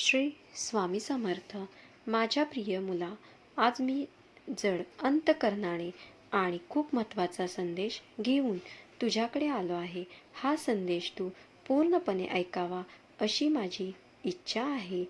श्री स्वामी समर्थ. माझ्या प्रिय मुला आज मी जड अंतकरणाने आणि खूप महत्त्वाचा संदेश घेऊन तुझ्याकडे आलो आहे. हा संदेश तू पूर्णपणे ऐकावा अशी माझी इच्छा आहे.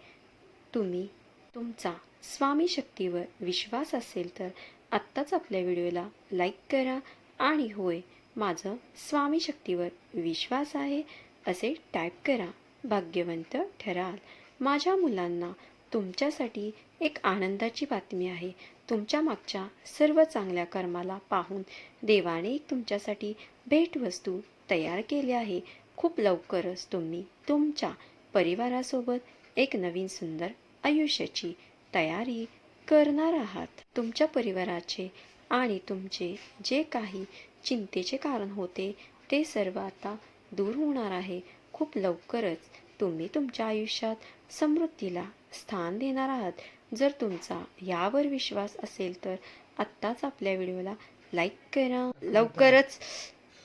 तुम्ही तुमचा स्वामी शक्तीवर विश्वास असेल तर आत्ताच आपल्या व्हिडिओला लाईक करा आणि होय माझं स्वामी शक्तीवर विश्वास आहे असे टाईप करा. भाग्यवंत ठराल. माझ्या मुलांना तुमच्यासाठी एक आनंदाची बातमी आहे. तुमच्या मागच्या सर्व चांगल्या कर्माला पाहून देवाने एक तुमच्यासाठी भेटवस्तू तयार केली आहे. खूप लवकरच तुम्ही तुमच्या परिवारासोबत एक नवीन सुंदर आयुष्याची तयारी करणार आहात. तुमच्या परिवाराचे आणि तुमचे जे काही चिंतेचे कारण होते ते सर्व आता दूर होणार आहे. खूप लवकरच तुम्ही तुमच्या आयुष्यात समृद्धीला स्थान देणार आहात. जर तुमचा यावर विश्वास असेल तर आत्ताच आपल्या व्हिडिओला लाईक करा. लवकरच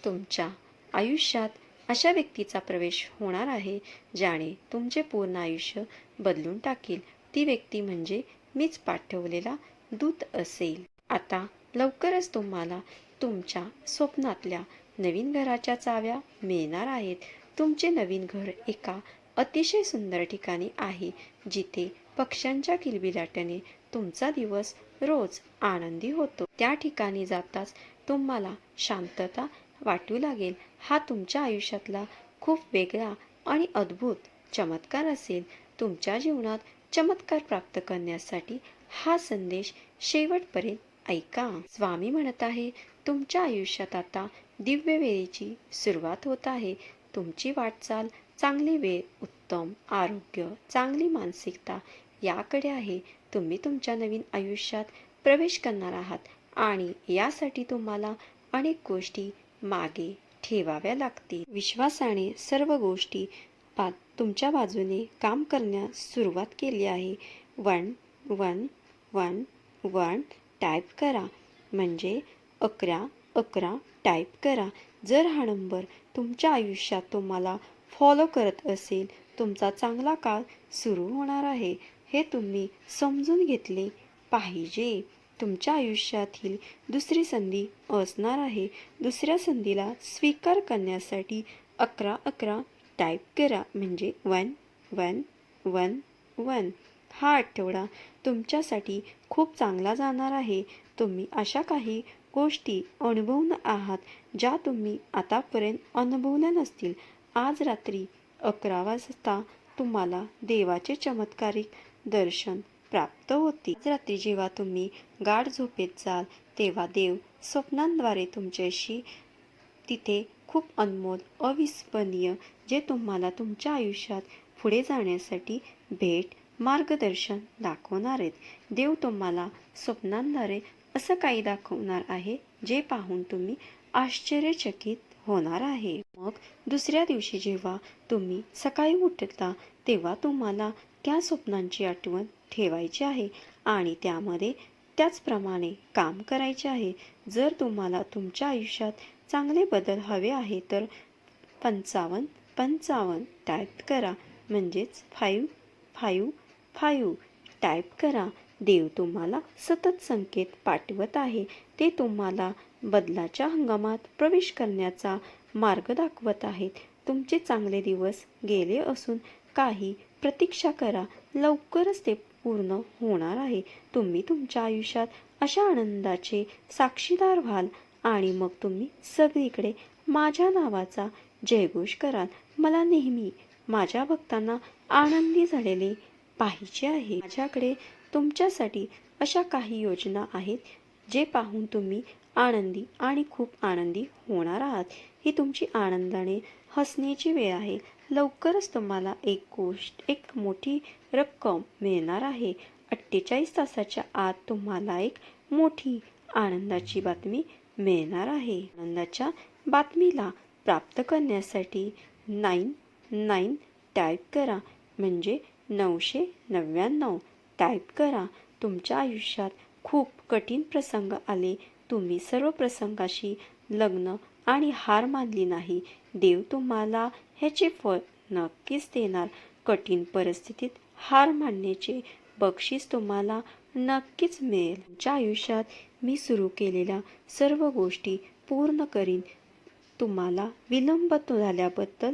तुमच्या आयुष्यात अशा व्यक्तीचा प्रवेश होणार आहे ज्याने तुमचे पूर्ण आयुष्य बदलून टाकेल. ती व्यक्ती म्हणजे मीच पाठवलेला दूत असेल. आता लवकरच तुम्हाला तुमच्या स्वप्नातल्या नवीन घराच्या चाव्या मिळणार आहेत. तुमचे नवीन घर एका अतिशय सुंदर ठिकाणी आहे जिथे पक्ष्यांच्या किलबिलाट्याने तुमचा दिवस रोज आनंदी होतो. त्या ठिकाणी जाताच तुम्हाला शांतता वाटू लागेल. हा तुमच्या आयुष्यातला खूप वेगळा आणि अद्भुत चमत्कार असेल. तुमच्या जीवनात चमत्कार प्राप्त करण्यासाठी हा संदेश शेवटपर्यंत ऐका. स्वामी म्हणत आहे तुमच्या आयुष्यात आता दिव्य वेळेची सुरुवात होत आहे. तुमची वाटचाल चांगली वेळ उत्तम आरोग्य चांगली मानसिकता याकडे आहे. तुम्ही तुमच्या नवीन आयुष्यात प्रवेश करणार आहात आणि यासाठी तुम्हाला अनेक गोष्टी मागे ठेवाव्या लागतील. विश्वासाने सर्व गोष्टी बा तुमच्या बाजूने काम करण्यास सुरुवात केली आहे. One one one one type करा. म्हणजे अकरा अकरा टाईप करा. जर हा नंबर तुमच्या आयुष्यात तुम्हाला फॉलो करत असेल तुमचा चांगला काळ सुरू होणार आहे. हे तुम्ही समजून घेतले पाहिजे. तुमच्या आयुष्यातील दुसरी संधी असणार आहे. दुसऱ्या संधीला स्वीकार करण्यासाठी अकरा अकरा टाईप करा. म्हणजे वन वन वन वन हा आठवडा तुमच्यासाठी खूप चांगला जाणार आहे. तुम्ही अशा काही गोष्टी अनुभवून आहात ज्या तुम्ही आतापर्यंत अनुभवल्या नसतील. आज रात्री अकरा वाजता तुम्हाला देवाचे चमत्कारिक दर्शन प्राप्त होते. आज रात्री जेव्हा तुम्ही गाढ झोपेत जाल तेव्हा देव स्वप्नांद्वारे तुमच्याशी तिथे खूप अनमोल अविस्मरणीय जे तुम्हाला तुमच्या आयुष्यात पुढे जाण्यासाठी भेट मार्गदर्शन दाखवणार आहेत. देव तुम्हाला स्वप्नांद्वारे असं काही दाखवणार आहे जे पाहून तुम्ही आश्चर्यचकित होणार आहे. मग दुसऱ्या दिवशी जेव्हा तुम्ही सकाळी उठता तेव्हा तुम्हाला त्या स्वप्नांची आठवण ठेवायची आहे आणि त्यामध्ये त्याचप्रमाणे काम करायचे आहे. जर तुम्हाला तुमच्या आयुष्यात चांगले बदल हवे आहे तर पंचावन्न पंचावन्न टाईप करा. म्हणजेच फाईव्ह फाईव्ह फाईव्ह टाईप करा. देव तुम्हाला सतत संकेत पाठवत आहे. ते तुम्हाला बदलाच्या हंगामात प्रवेश करण्याचा मार्ग दाखवत आहेत. तुमचे चांगले दिवस गेले असून काही प्रतीक्षा करा. लवकरच ते पूर्ण होणार आहे. तुम्ही तुमच्या आयुष्यात अशा आनंदाचे साक्षीदार व्हाल आणि मग तुम्ही सगळीकडे माझ्या नावाचा जयघोष कराल. मला नेहमी माझ्या भक्तांना आनंदी झालेले पाहिजे आहे. माझ्याकडे तुमच्यासाठी अशा काही योजना आहेत जे पाहून तुम्ही आनंदी आणि खूप आनंदी होणार आहात. ही तुमची आनंदाने हसण्याची वेळ आहे. लवकरच तुम्हाला एक गोष्ट एक मोठी रक्कम मिळणार आहे. अठ्ठेचाळीस तासाच्या आत तुम्हाला एक मोठी आनंदाची बातमी मिळणार आहे. आनंदाच्या बातमीला प्राप्त करण्यासाठी नाईन नाईन टाईप करा म्हणजे नऊशे नव्याण्णव टाईप करा. तुमच्या आयुष्यात खूप कठीण प्रसंग आले. तुम्ही सर्व प्रसंगाशी लग्न आणि हार मानली नाही. देव तुम्हाला ह्याचे फळ नक्कीच देणार. कठीण परिस्थितीत हार मानण्याचे बक्षीस तुम्हाला नक्कीच मिळेल. तुमच्या आयुष्यात मी सुरू केलेल्या सर्व गोष्टी पूर्ण करीन. तुम्हाला विलंब झाल्याबद्दल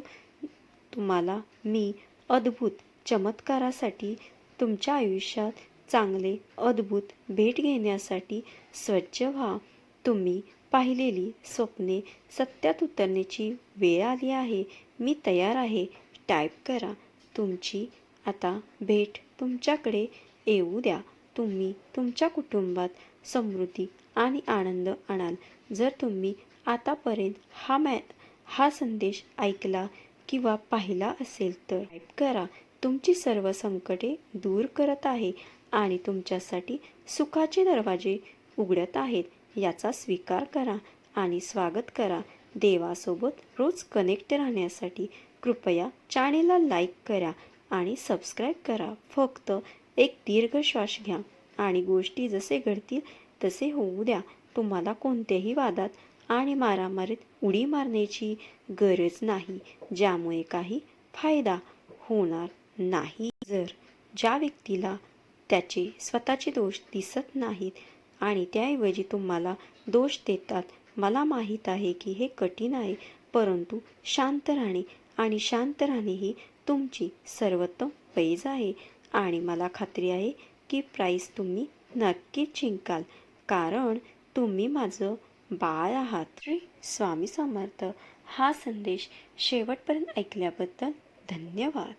तुम्हाला मी अद्भुत चमत्कारासाठी तुमच्या आयुष्यात चांगले अद्भुत भेट घेण्यासाठी स्वच्छ व्हा. तुम्ही पाहिलेली स्वप्ने सत्यात उतरण्याची वेळ आली आहे. मी तयार आहे. टाईप करा. तुमची आता भेट तुमच्याकडे येऊ द्या. तुम्ही तुमच्या कुटुंबात समृद्धी आणि आनंद आणाल. जर तुम्ही आतापर्यंत हा मॅ हा संदेश ऐकला किंवा पाहिला असेल तर टाईप करा. तुमची सर्व संकटे दूर करत आहे. आणि तुमच्यासाठी सुखाचे दरवाजे उघडत आहेत याचा स्वीकार करा आणि स्वागत करा. देवासोबत रोज कनेक्ट राहण्यासाठी कृपया चॅनेलला लाईक करा आणि सबस्क्राईब करा. फक्त एक दीर्घ श्वास घ्या आणि गोष्टी जसे घडतील तसे होऊ द्या. तुम्हाला कोणत्याही वादात आणि मारामारीत उडी मारण्याची गरज नाही ज्यामुळे काही फायदा होणार नाही. जर ज्या व्यक्तीला त्याचे स्वतःचे दोष दिसत नाहीत आणि त्याऐवजी तुम्हाला दोष देतात. मला माहीत आहे की हे कठीण आहे परंतु शांत राहणे आणि शांत राहणे ही तुमची सर्वोत्तम पैज आहे आणि मला खात्री आहे की प्राईज तुम्ही नक्कीच जिंकाल कारण तुम्ही माझं बाळ आहात. स्वामी समर्थ. हा संदेश शेवटपर्यंत ऐकल्याबद्दल धन्यवाद.